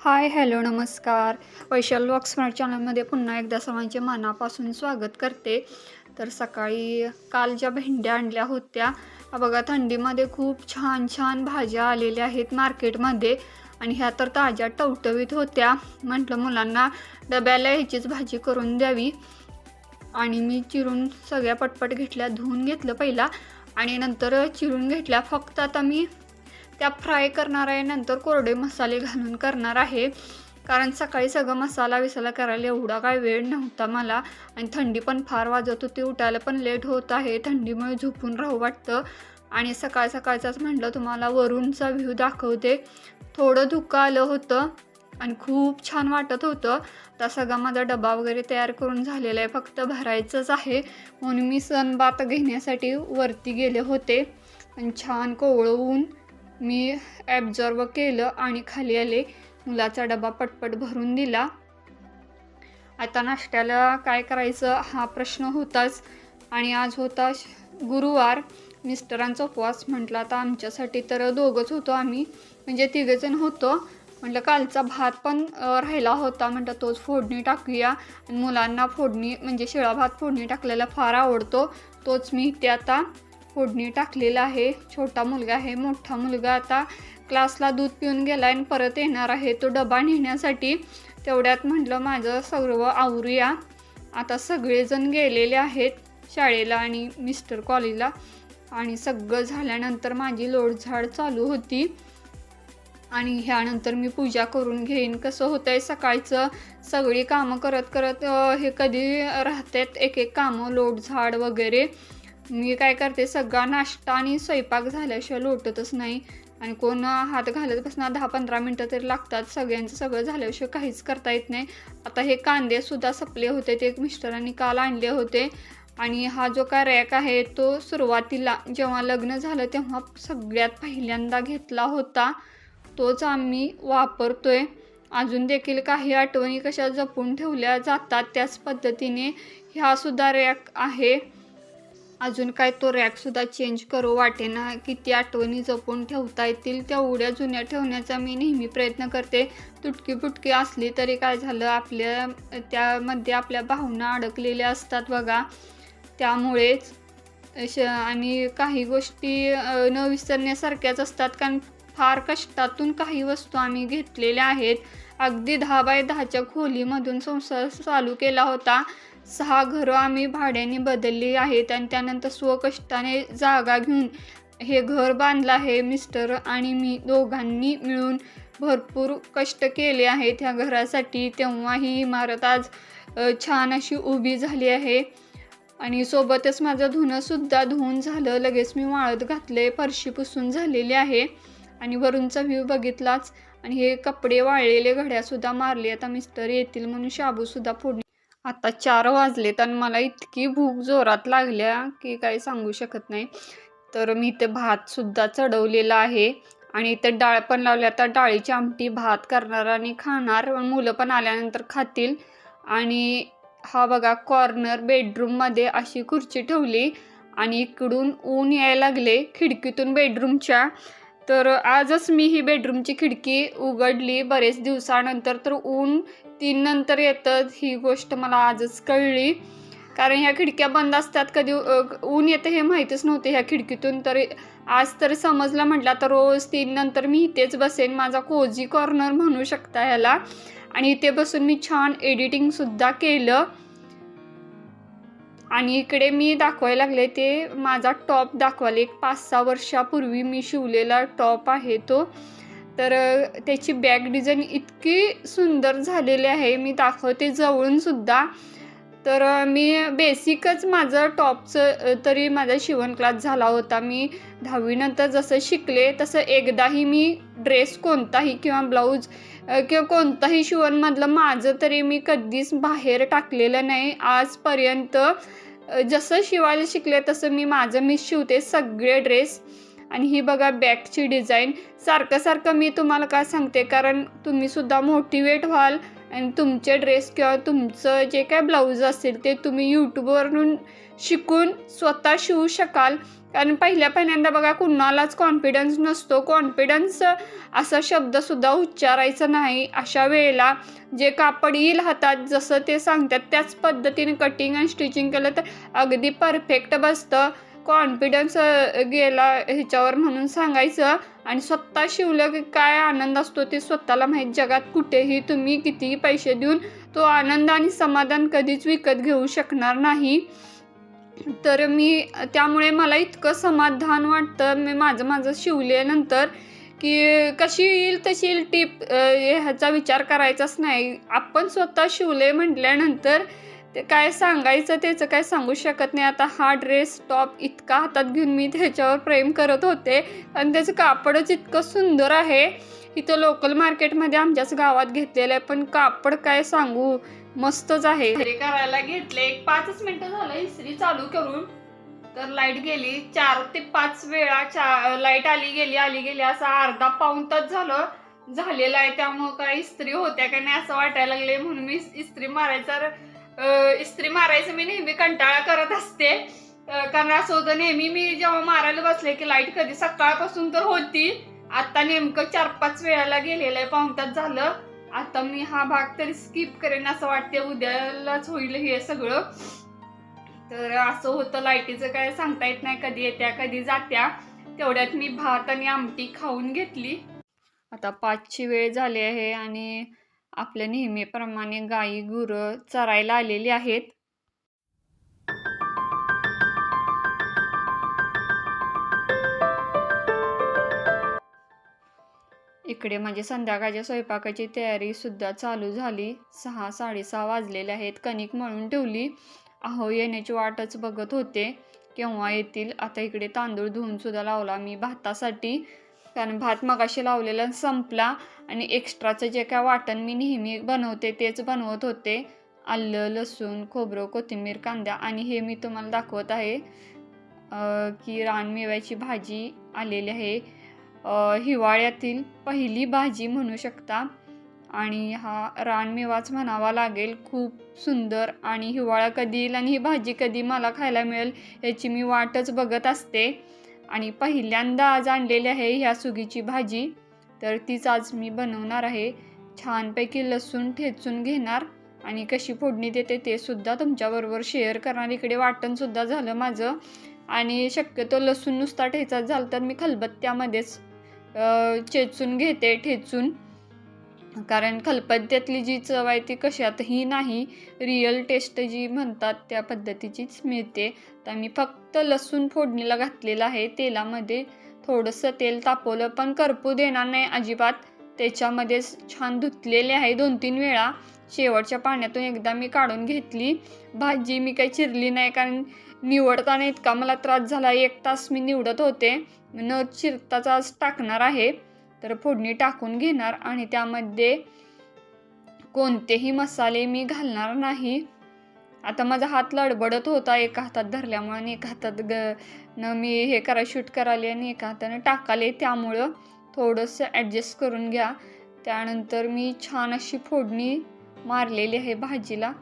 Hi hello नमस्कार. वैशाल walk smart चॅनलमध्ये पुन्हा एकदा सर्वांचे मनापासून स्वागत करते. तर सकाळी काल ज्या भेंड्या आणल्या होत्या बघा थंडीमध्ये खूप छान छान भाज्या आलेल्या आहेत मार्केटमध्ये. आणि ह्या तर ताज्या टवटवीत होत्या. म्हटलं मुलांना डब्याला ह्याचीच भाजी करून द्यावी. आणि मी चिरून सगळ्या पटपट घेतल्या धुवून घेतलं पहिला. आणि नंतर चिरून घेतल्या. फक्त आता मी त्या फ्राय करणार आहे नंतर कोरडे मसाले घालून करणार आहे. कारण सकाळी सगळं मसाला विसाला करायला एवढा काय वेळ नव्हता मला. आणि थंडी पण फार वाजत होती उठायला पण लेट होत आहे. थंडीमुळे झोपून राहू वाटतं. आणि सकाळ सकाळचाच म्हटलं तुम्हाला वरूनचा व्ह्यू दाखवते. थोडं धुकं आलं होतं आणि खूप छान वाटत होतं. आता सगळा माझा डबा वगैरे तयार करून झालेला आहे फक्त भरायचंच आहे. म्हणून मी सणबात घेण्यासाठी वरती गेले होते. आणि छान कोवळवून मी ॲब्झॉर्ब केलं आणि खाली आले. मुलाचा डबा पटपट भरून दिला. आता नाश्त्याला काय करायचं हा प्रश्न होताच. आणि आज होता गुरुवार. मिस्टरांचा उपवास म्हटला आता आमच्यासाठी तर दोघंच होतो आम्ही. म्हणजे तिघेजण होतो. म्हटलं कालचा भात पण राहिला होता. म्हटलं तोच फोडणी टाकूया. आणि मुलांना फोडणी म्हणजे शिळा भात फोडणी टाकलेला फार आवडतो. तोच मी इथे आता फोडणी टाकलेलं आहे. छोटा मुलगा आहे मोठा मुलगा आता क्लासला दूध पिऊन गेला आणि परत येणार आहे. तो डबा नेण्यासाठी तेवढ्यात म्हटलं माझं सर्व आवरूया. आता सगळेजण गेलेले आहेत शाळेला आणि मिस्टर कॉलेजला. आणि सगळं झाल्यानंतर माझी लोडझाड चालू होती. आणि ह्यानंतर मी पूजा करून घेईन. कसं होतं आहे सकाळचं सगळी कामं करत करत हे कधी राहतात? एक एक कामं लोटझाड वगैरे. मी काय करते सगळा नाश्ता आणि स्वयंपाक झाल्याशिवाय लोटतच नाही. आणि कोण हात घालत बसणार दहा पंधरा मिनटं तरी लागतात. सगळ्यांचं सगळं झाल्याशिवाय काहीच करता येत नाही. आता हे कांदेसुद्धा सपले होते. ते एक मिस्टरांनी काल आणले होते. आणि हा जो काय रॅक आहे तो सुरुवातीला जेव्हा लग्न झालं तेव्हा सगळ्यात पहिल्यांदा घेतला होता. तोच आम्ही वापरतोय. अजून देखील काही आठवणी कशा जपून ठेवल्या जातात त्याच पद्धतीने. ह्यासुद्धा रॅक आहे. अजून काय तो रॅकसुद्धा चेंज करू वाटेना. किती आठवणी जपून ठेवता येतील तेवढ्या जुन्या ठेवण्याचा मी नेहमी प्रयत्न करते. तुटकी फुटकी असली तरी काय झालं आपल्या त्यामध्ये आपल्या भावना अडकलेल्या असतात बघा. त्यामुळेच श आणि काही गोष्टी न विसरण्यासारख्याच असतात. कारण फार कष्टातून काही वस्तू आम्ही घेतलेल्या आहेत. अगदी दहा बाय दहाच्या खोलीमधून संसार चालू केला होता. सहा घरं आम्ही भाड्याने बदलली आहेत आणि त्यानंतर स्वकष्टाने जागा घेऊन हे घर बांधलं आहे मिस्टर आणि मी दोघांनी मिळून भरपूर कष्ट केले आहेत ह्या घरासाठी. तेव्हा ही इमारत आज छान अशी उभी झाली आहे. आणि सोबतच माझं धुणंसुद्धा धुवून झालं. लगेच मी वाळत घातले फरशी पुसून झालेली आहे. आणि वरूनचा व्ह्यू बघितलाच आणि हे कपडे वाळलेले घड्यासुद्धा मारले. आता मिस्टर येतील म्हणून शाबूसुद्धा फोडणे आता चार वाजलेत आणि मला इतकी भूक जोरात लागल्या की काही सांगू शकत नाही. तर मी इथे भातसुद्धा चढवलेला आहे आणि इथे डाळ पण लावली. आता डाळीची आमटी भात करणार आणि खाणार. मुलं पण आल्यानंतर खातील. आणि हा बघा कॉर्नर बेडरूममध्ये अशी खुर्ची ठेवली आणि इकडून ऊन यायला लागले खिडकीतून बेडरूमच्या तर आजच मी ही बेडरूमची खिडकी उघडली. बरेच दिवसानंतर तर ऊन तीन नंतर येतं ही गोष्ट मला आजच कळली. कारण ह्या खिडक्या बंद असतात कधी ऊन येतं हे माहीतच नव्हते ह्या खिडकीतून. तर आज तर समजलं म्हटलं तर रोज तीन नंतर मी इथेच बसेन माझा कोझी कॉर्नर म्हणू शकता ह्याला. आणि इथे बसून मी छान एडिटिंगसुद्धा केलं. आणि इकडे मी दाखवायला लागले ते माझा टॉप दाखवाले एक पाच सहा वर्षापूर्वी मी शिवलेला टॉप आहे तो. तर त्याची बॅक डिझाईन इतकी सुंदर झालेली आहे मी दाखवते जवळूनसुद्धा तर मी बेसिकच माझं टॉपचं तरी माझा शिवण क्लास झाला होता. मी दहावीनंतर जसं शिकले तसं एकदाही मी ड्रेस कोणताही किंवा ब्लाऊज किंवा कोणताही शिवणमधलं माझं तरी मी कधीच बाहेर टाकलेलं नाही. आजपर्यंत जसं शिवायला शिकले तसं मी माझं मी शिवते सगळे ड्रेस. आणि ही बघा बॅगची डिझाईन. सारखं सारखं मी तुम्हाला काय सांगते? कारण तुम्हीसुद्धा मोटिवेट व्हाल. आणि तुमचे ड्रेस किंवा तुमचं जे काय ब्लाऊज असेल ते तुम्ही यूट्यूबवरून शिकून स्वतः शिवू शकाल. कारण पहिल्या पहिल्यांदा बघा कुणालाच कॉन्फिडन्स नसतो. कॉन्फिडन्स असा शब्दसुद्धा उच्चारायचा नाही. अशा वेळेला जे कापड येईल हातात जसं ते सांगतात त्याच पद्धतीने कटिंग आणि स्टिचिंग केलं तर अगदी परफेक्ट बसतं. कॉन्फिडन्स गेला ह्याच्यावर म्हणून सांगायचं. आणि स्वतः शिवलं की काय आनंद असतो ते स्वतःला माहीत. जगात कुठेही तुम्ही कितीही पैसे देऊन तो आनंद आणि समाधान कधीच विकत घेऊ शकणार नाही. तर मी त्यामुळे मला इतकं समाधान वाटतं. मी माझं माझं शिवल्यानंतर की कशी येईल तशी येईल टीप ह्याचा विचार करायचाच नाही. आपण स्वतः शिवले म्हटल्यानंतर ते काय सांगायचं त्याचं काय सांगू शकत नाही. आता हा ड्रेस टॉप इतका हातात घेऊन मी त्याच्यावर प्रेम करत होते. आणि त्याचं कापडच इतकं सुंदर आहे. इथं लोकल मार्केटमध्ये आमच्याच गावात घेतलेलं आहे. पण कापड काय सांगू? मस्तच आहे. घरी करायला घेतले. एक पाचच मिनिटं झालं इस्त्री चालू करून. तर लाइट गेली. चार ते पाच वेळा चा लाइट आली गेली आली गेली असं अर्धा पाऊण तास झालं. झालेलं आहे. त्यामुळं काय इस्त्री होत्या का नाही असं वाटायला लागले म्हणून मी इस्त्री मारायचा इस्त्री मारायचं मी नेहमी कंटाळा करत असते. कारण असं होतं नेहमी मी जेव्हा मारायला बसले की लाइट कधी सकाळपासून तर होती. आता नेमकं चार पाच वेळाला गेलेलं आहे. पाऊण तास झालं. आता मी हा भाग तरी स्किप करेन असं वाटते उद्यालाच होईल हे सगळं. तर असं होतं लाईटीचं काय सांगता येत नाही कधी येत्या कधी जात्या. तेवढ्यात मी भात आणि आमटी खाऊन घेतली. आता पाचची वेळ झाली आहे आणि आपल्या नेहमीप्रमाणे गाई गुरं चरायला आलेली आहेत. इकडे म्हणजे संध्याकाळच्या स्वयंपाकाची तयारी सुद्धा चालू झाली. सहा साडेसहा वाजलेले आहेत. कणिक मळून ठेवली. अहो येण्याची वाटच बघत होते. केव्हा येतील? आता इकडे तांदूळ धुवून सुद्धा लावला मी भातासाठी. कारण भात मगाशी लावलेला संपला. आणि एक्स्ट्राचं जे काय वाटण मी नेहमी बनवते तेच बनवत होते. आलं लसूण खोबरं कोथिंबीर कांदा आणि हे मी तुम्हाला दाखवत आहे. की रानमेव्याची भाजी आलेली आहे. हिवाळ्यातील पहिली भाजी म्हणू शकता. आणि हा रानमेवाच म्हणावा लागेल. खूप सुंदर आणि हिवाळा कधी येईल आणि ही भाजी कधी मला खायला मिळेल याची मी वाटच बघत असते. आणि पहिल्यांदा आज आणलेली आहे ह्या सुगीची भाजी. तर तीच आज मी बनवणार आहे. छानपैकी लसूण ठेचून घेणार आणि कशी फोडणी देते ते सुद्धा तुमच्याबरोबर शेअर करणार. इकडे वाटणसुद्धा झालं माझं. आणि शक्यतो लसूण नुसता ठेचाच झाला तर मी खलबत्त्यामध्येच चेचून घेते ठेचून. कारण खलबत्त्यातली जी चव आहे ती कशातही नाही. रिअल टेस्ट जी म्हणतात त्या पद्धतीचीच मिळते. तर मी फक्त लसूण फोडणीला घातलेलं आहे. तेलामध्ये थोडंसं तेल तापवलं पण करपू देणार नाही अजिबात. त्याच्यामध्ये छान धुतलेले आहे दोन तीन वेळा. शेवटच्या पाण्यातून एकदा मी काढून घेतली. भाजी मी काही चिरली नाही कारण निवडताना इतका मला त्रास झाला. एक तास मी निवडत होते. न चिरताचाच आज टाकणार आहे तर फोडणी टाकून घेणार आणि त्यामध्ये कोणतेही मसाले मी घालणार नाही. आता माझा हात लडबडत होता एका हातात धरल्यामुळं आणि एका हातात ग न मी हे करा शूट कराले आणि एका हाताने टाकाले. त्यामुळं थोडंसं ॲडजस्ट करून घ्या. त्यानंतर मी छान अशी फोडणी मारलेली आहे भाजीला.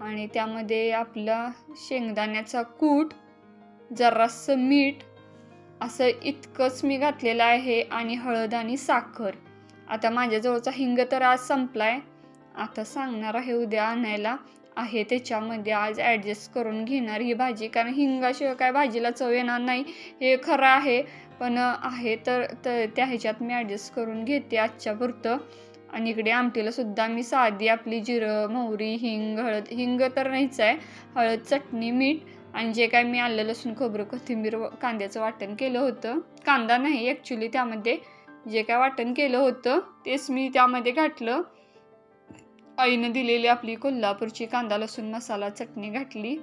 आणि त्यामध्ये आपला शेंगदाण्याचा कूट जरासं मीठ असं इतकंच मी घातलेलं आहे आणि हळद आणि साखर. आता माझ्याजवळचा हिंग तर आज संपलाय. आता सांगणार आहे उद्या आणायला. आहे त्याच्यामध्ये आज ॲडजस्ट करून घेणार ही भाजी. कारण हिंगाशिवाय काय भाजीला चव येणार नाही हे खरं आहे. पण आहे तर त्या ह्याच्यात मी ॲडजस्ट करून घेते आजच्यापुरतं आणि इकडे आमटीला सुद्धा मी साधी आपली जिरं मोहरी हिंग हळद. हिंग तर नाहीच आहे. हळद चटणी मीठ आणि जे काय मी आलं लसूण खोबरं कोथिंबीर व कांद्याचं वाटण केलं होतं. कांदा नाही ॲक्च्युली त्यामध्ये जे काय वाटण केलं होतं तेच मी त्यामध्ये घातलं. आईनं दिलेली आपली कोल्हापूरची कांदा लसूण मसाला चटणी घातली.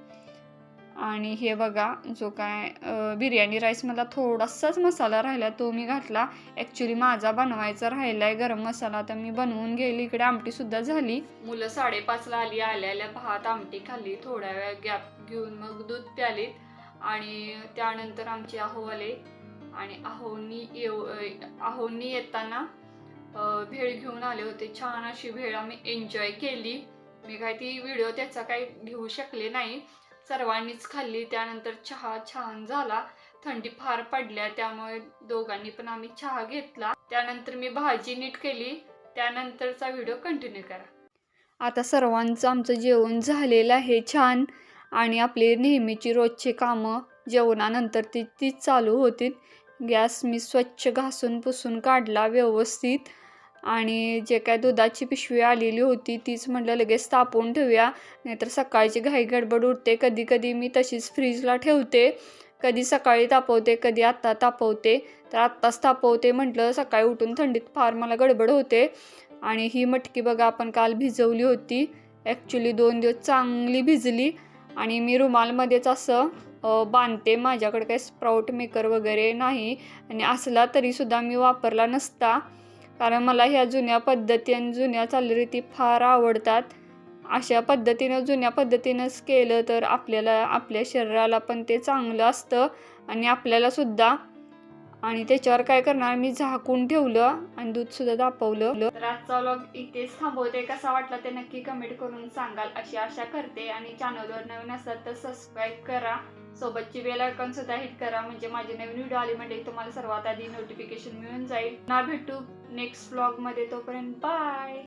आणि हे बघा जो काय बिर्याणी राईस मला थोडासाच मसाला राहिला तो मी घातला. ॲक्च्युली माझा बनवायचा राहिला आहे गरम मसाला तर मी बनवून गेली. इकडे आमटीसुद्धा झाली. मुलं साडेपाचला आली आल्या आल्या भात आमटी खाल्ली. थोड्या वेळ गॅप घेऊन मग दूध प्यालीत. आणि त्यानंतर आमचे आहो आले. आणि आहोनी येऊ आहोनी येताना भेळ घेऊन आले होते. छान अशी भेळ आम्ही एन्जॉय केली. मी काय ती व्हिडिओ त्याचा काही घेऊ शकले नाही. सर्वांनीच खाल्ली. त्यानंतर चहा छान झाला. थंडी फार पडल्या त्यामुळे दोघांनी पण आम्ही चहा घेतला. त्यानंतर मी भाजी नीट केली. त्यानंतरचा व्हिडिओ कंटिन्यू करा. आता सर्वांचं आमचं जेवण झालेलं आहे छान. आणि आपली नेहमीची रोजची कामं जेवणानंतर ती तीच चालू होती गॅस मी स्वच्छ घासून पुसून काढला व्यवस्थित. आणि जे काय दुधाची पिशवी आलेली होती तीच म्हटलं लगेच तापवून ठेवूया. नाहीतर सकाळची घाई गडबड उठते कधी कधी मी तशीच फ्रीजला ठेवते. कधी सकाळी तापवते कधी आत्ता तापवते. तर आत्ताच तापवते म्हटलं सकाळी उठून थंडीत फार मला गडबड होते. आणि ही मटकी बघा आपण काल भिजवली होती. ॲक्च्युली दोन दिवस चांगली भिजली. आणि मी रुमालमध्येच असं बांधते. माझ्याकडे काही स्प्राऊट मेकर वगैरे नाही. आणि असला तरीसुद्धा मी वापरला नसता. कारण मला ह्या जुन्या पद्धती आणि जुन्या चालीरीती फार आवडतात. अशा पद्धतीनं जुन्या पद्धतीनंच केलं तर आपल्याला आपल्या शरीराला पण ते चांगलं असतं आणि आपल्यालासुद्धा आणि त्याच्यावर काय करणार? मी झाकून ठेवलं आणि दूधसुद्धा दापवलं तापवलं. तर आजचा व्लॉग इथेच थांबवते. कसा वाटला ते नक्की कमेंट करून सांगाल. अशी आशा करते. आणि चॅनलवर नवीन असतात तर सबस्क्राईब करा. सोबतची बेल आयकॉन सुद्धा हिट करा. म्हणजे माझी नवीन व्हिडिओ आली म्हणजे तुम्हाला सर्वात आधी नोटिफिकेशन मिळून जाईल. ना भेटू नेक्स्ट व्लॉगमध्ये. तोपर्यंत बाय